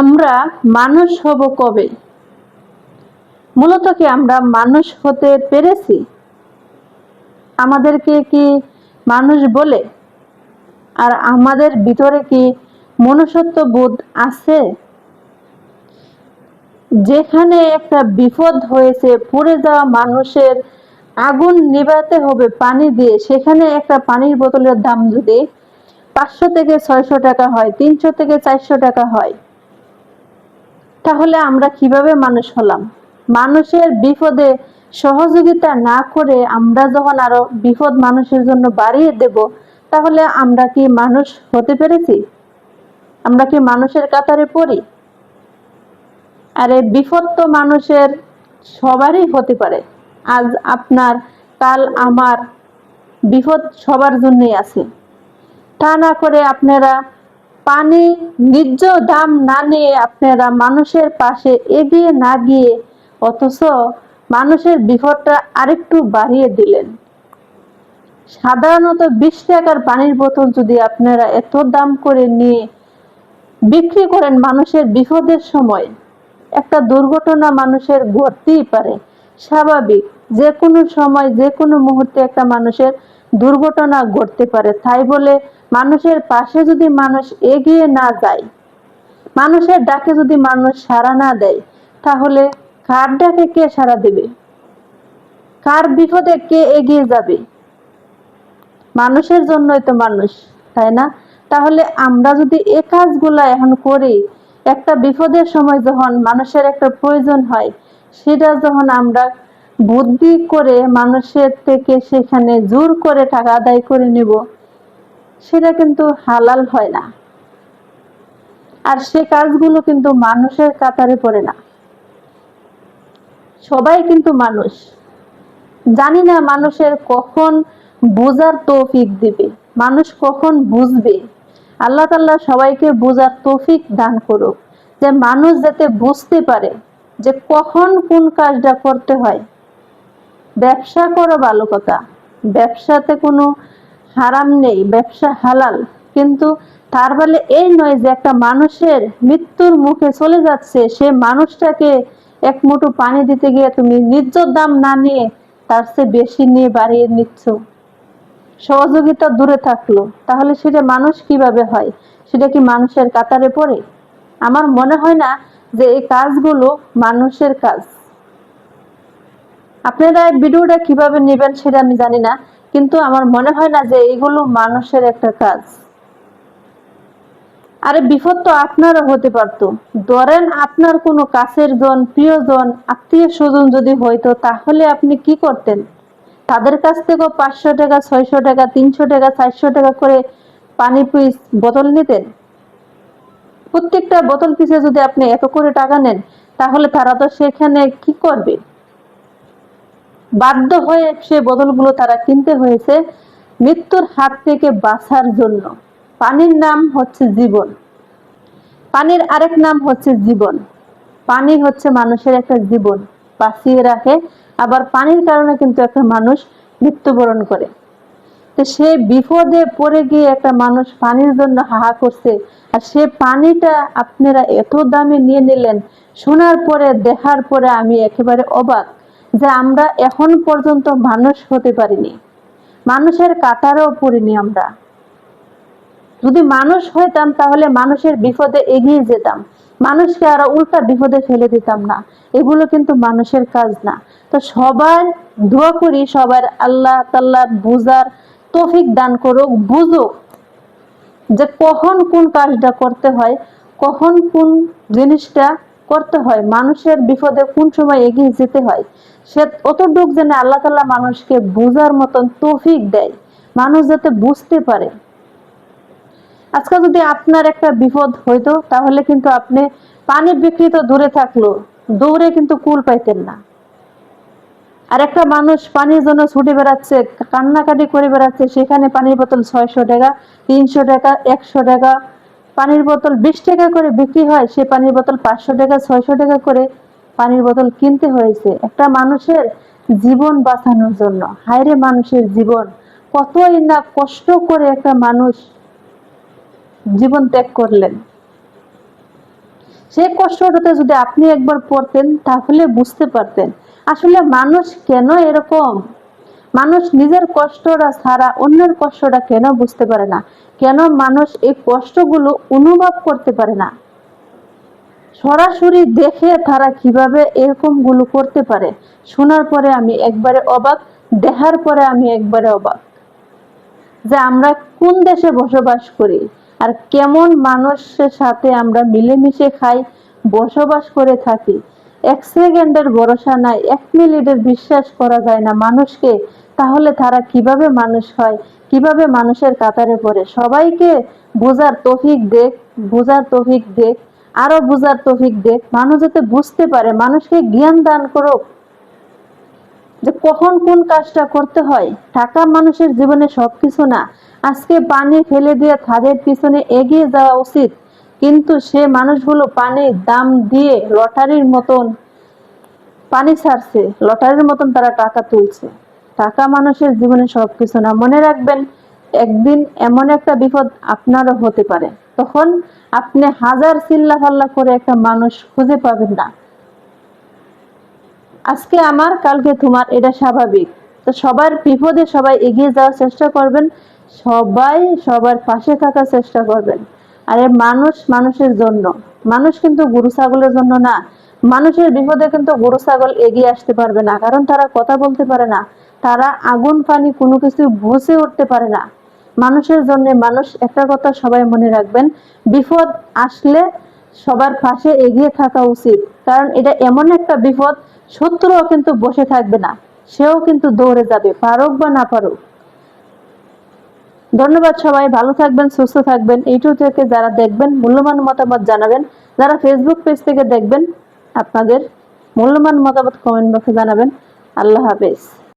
আমরা মানুষ হব কবে? মূলত কি আমরা মানুষ হতে পেরেছি? আমাদেরকে কি মানুষ বলে? আর আমাদের ভিতরে কি মনুষ্যত্ব বোধ আছে? যেখানে একটা বিপদ হয়েছে, পুড়ে যাওয়া মানুষের আগুন নিভাতে হবে পানি দিয়ে, সেখানে একটা পানির বোতলের দাম যদি পাঁচশো থেকে ছয়শো টাকা হয়, তিনশো থেকে চারশো টাকা হয় তাহলে আমরা কীভাবে মানুষ হলাম? মানুষের বিপদে সহযোগিতা না করে আমরা যখন আরও বিপদ মানুষের জন্য বাড়িয়ে দেব, তাহলে আমরা কি মানুষ হতে পেরেছি? আমরা কি মানুষের কাতারে পড়ি? আরে বিপদ তো মানুষের সবারই হতে পারে। আজ আপনার, কাল আমার বিপদ সবার জন্যই আছে। তা না করে আপনারা পানি ন্যায্য দাম না নিয়ে আপনারা মানুষের পাশে এগিয়ে না গিয়ে অথচ মানুষের বিপদটা আরেকটু বাড়িয়ে দিলেন। সাধারণত বিশ টাকার পানির বোতল যদি আপনারা এত দাম করে নিয়ে বিক্রি করেন মানুষের বিপদের সময়, একটা দুর্ঘটনা মানুষের ঘটতেই পারে। স্বাভাবিক, যে কোনো সময়, যে কোনো মুহূর্তে একটা মানুষের দুর্ঘটনা ঘটতে পারে। তাই বলে মানুষের পাশে যদি মানুষ এগিয়ে না যায়, মানুষের ডাকে যদি মানুষ সাড়া না দেয়, তাহলে কার ডাকে কে সাড়া দেবে? কার বিপদে কে এগিয়ে যাবে? মানুষের জন্যই তো মানুষ, তাই না? তাহলে আমরা যদি এ কাজগুলা এখন করি, একটা বিপদের সময় যখন মানুষের একটা প্রয়োজন হয়, সেটা যখন আমরা বুদ্ধি করে মানুষের থেকে সেখানে জোর করে টাকা আদায় করে নেব সেটা কিন্তু হালাল হয় না। আর সে কাজগুলো কিন্তু মানুষের কাতারে পড়ে না। সবাই কিন্তু মানুষ। জানি না মানুষের কখন বোঝার তৌফিক দিবে, মানুষ কখন বুঝবে। আল্লাহ তাল্লাহ সবাইকে বোঝার তৌফিক দান করুক, যে মানুষ যাতে বুঝতে পারে যে কখন কোন কাজটা করতে হয়। ব্যবসা করো ভালো কথা, ব্যবসাতে কোনো হারাম নেই, ব্যবসা হালাল। কিন্তু তার বলে এই নয় যে একটা মানুষের মৃত্যুর মুখে চলে যাচ্ছে, সে মানুষটাকে এক মুঠো পানি দিতে গিয়ে তুমি ন্যায্য দাম না নিয়ে তার চেয়ে বেশি নিয়ে বাড়িয়ে নিচ্ছ। সহযোগিতা দূরে থাকল। তাহলে সেটা মানুষ কীভাবে হয়? সেটা কি মানুষের কাতারে পড়ে? আমার মনে হয় না যে এই কাজগুলো মানুষের কাজ। আপনারা ভিডিওটা কীভাবে নেবেন সেটা আমি জানি না। কিন্তু আমার মনে হয় না যে এগুলো মানুষের একটা কাজ। আরে বিপদ তো আপনারও হতে পারতো। ধরেন আপনার কোনো কাছের জন প্রিয়জন আত্মীয় স্বজন যদি হইতো, তাহলে আপনি কি করতেন? তাদের কাছ থেকেও পাঁচশো টাকা, ছয়শো টাকা, তিনশো টাকা, চারশো টাকা করে পানি পিস বোতল নিতেন? প্রত্যেকটা বোতল পিসে যদি আপনি এত করে টাকা নেন, তাহলে তারা তো সেখানে কি করবে? বাধ্য হয়ে সে বোতলগুলো তারা কিনতে হয়েছে মৃত্যুর হাত থেকে বাঁচার জন্য। পানির নাম হচ্ছে জীবন। পানির আরেক নাম হচ্ছে জীবন। পানি হচ্ছে মানুষের একটা জীবন, বাঁচিয়ে রাখে। আবার পানির কারণে কিন্তু একটা মানুষ মৃত্যুবরণ করে। তো সে বিপদে পড়ে গিয়ে একটা মানুষ পানির জন্য হাহা করছে। আর সে পানিটা আপনারা এত দামে নিয়ে নিলেন, শোনার পরে, দেখার পরে আমি একেবারে অবাক। যে আমরা এখন পর্যন্ত মানুষ হতে পারিনি। মানুষের কাতারেও পড়িনি আমরা। যদি মানুষ হইতাম, তাহলে মানুষের বিপদে এগিয়ে যেতাম। মানুষকে আরও উল্টা বিপদে ফেলে দিতাম না। এগুলো কিন্তু মানুষের কাজ না। তো সবার দোয়া করি, সবার আল্লাহ তাল্লাহ বুঝার তৌফিক দান করুক, বুঝুক যে কখন কোন কাজটা করতে হয়, কখন কোন জিনিসটা করতে হয়, মানুষের বিপদে কোন সময় এগিয়ে যেতে হয়, সে অতটুক যেন আল্লাহ তাল্লাহ মানুষকে বুঝার মতন তৌফিক দেয়, মানুষ যাতে বুঝতে পারে। আজকে যদি আপনার একটা বিপদ হইতো, তাহলে কিন্তু আপনি পানি বিক্রি তো দূরে থাকল, দৌড়ে কিন্তু কুল পাইতেন না। আর একটা মানুষ পানির জন্য ছুটে বেড়াচ্ছে, কান্নাকাটি করে বেড়াচ্ছে, সেখানে পানির বোতল ছয়শো টাকা, তিনশো টাকা, একশো টাকা পানির বোতল বিশ টাকা করে বিক্রি হয়, সে পানির বোতল পাঁচশো টাকা, ছয়শো টাকা করে পানির বোতল কিনতে হয়েছে। একটা মানুষের জীবন বাঁচানোর জন্য। হায়রে মানুষের জীবন। কতই না কষ্ট করে একটা মানুষ জীবন ত্যাগ করলেন। সেই কষ্টটাতে যদি আপনি একবার পড়তেন, তাহলে বুঝতে পারতেন। আসলে মানুষ কেন এরকম? মানুষ নিজের কষ্টটা ছাড়া অন্যের কষ্টটা কেন বুঝতে পারে না? কেন মানুষ এই কষ্টগুলো অনুভব করতে পারে না? সরাসরি দেখে তারা কীভাবে এরকমগুলো করতে পারে? শোনার পরে আমি একবারে অবাক, দেখার পরে আমি একবারে অবাক। যে আমরা কোন দেশে বসবাস করি? আর কেমন মানুষের সাথে আমরা মিলেমিশে খাই, বসবাস করে থাকি? এক সেকেন্ডের ভরসা নাই, এক মিনিটের বিশ্বাস করা যায় না মানুষকে। তাহলে তারা কীভাবে মানুষ হয়? কীভাবে মানুষের কাতারে পড়ে? সবাইকে বোঝার তফিক দেখ, বোঝার তফিক দেখ, আরও বোঝার তফিক দেখ। মানুষ যাতে বুঝতে পারে, মানুষকে জ্ঞান দান করুক। যে কখন কোন কাজটা করতে হয়? টাকা মানুষের জীবনে সবকিছু না। আজকে পানি ফেলে দিয়ে তাদের পিছনে এগিয়ে যাওয়া উচিত। কিন্তু সে মানুষগুলো পানির দাম দিয়ে লটারির মতন পানি ছাড়ছে, লটারির মতন তারা টাকা তুলছে। টাকা মানুষের জীবনে সবকিছু না। মনে রাখবেন, একদিন এমন একটা বিপদ আপনারও হতে পারে। তখন আপনি হাজার চিল্লা ফাল্লা করে একটা মানুষ খুঁজে পাবেন না। আজকে আমার, কালকে তোমার, এটা স্বাভাবিক। তো সবার বিপদে সবাই এগিয়ে যাওয়ার চেষ্টা করবেন, সবাই সবার পাশে থাকার চেষ্টা করবেন। আরে মানুষ মানুষের জন্য। মানুষ কিন্তু গরু, ছাগলের জন্য না। মানুষের বিপদে কিন্তু গরু, ছাগল এগিয়ে আসতে পারবে না, কারণ তারা কথা বলতে পারে না। তারা আগুন, পানি, কোনো কিছু বুঝে উঠতে পারে না। মানুষের জন্য মানুষ, একটা কথা সবাই মনে রাখবেন, বিপদ আসলে সবার পাশে এগিয়ে থাকা উচিত। কারণ এটা এমন একটা বিপদ, শত্রুও কিন্তু বসে থাকবে না, সেও কিন্তু দৌড়ে যাবে, পারুক বা না পারুক। ধন্যবাদ সবাই, ভালো থাকবেন, সুস্থ থাকবেন। ইউটিউব থেকে যারা দেখবেন, মূল্যবান মতামত জানাবেন। যারা ফেসবুক পেজ থেকে দেখবেন, আপনাদের মূল্যবান মতামত কমেন্ট বক্সে জানাবেন। আল্লাহ হাফেজ।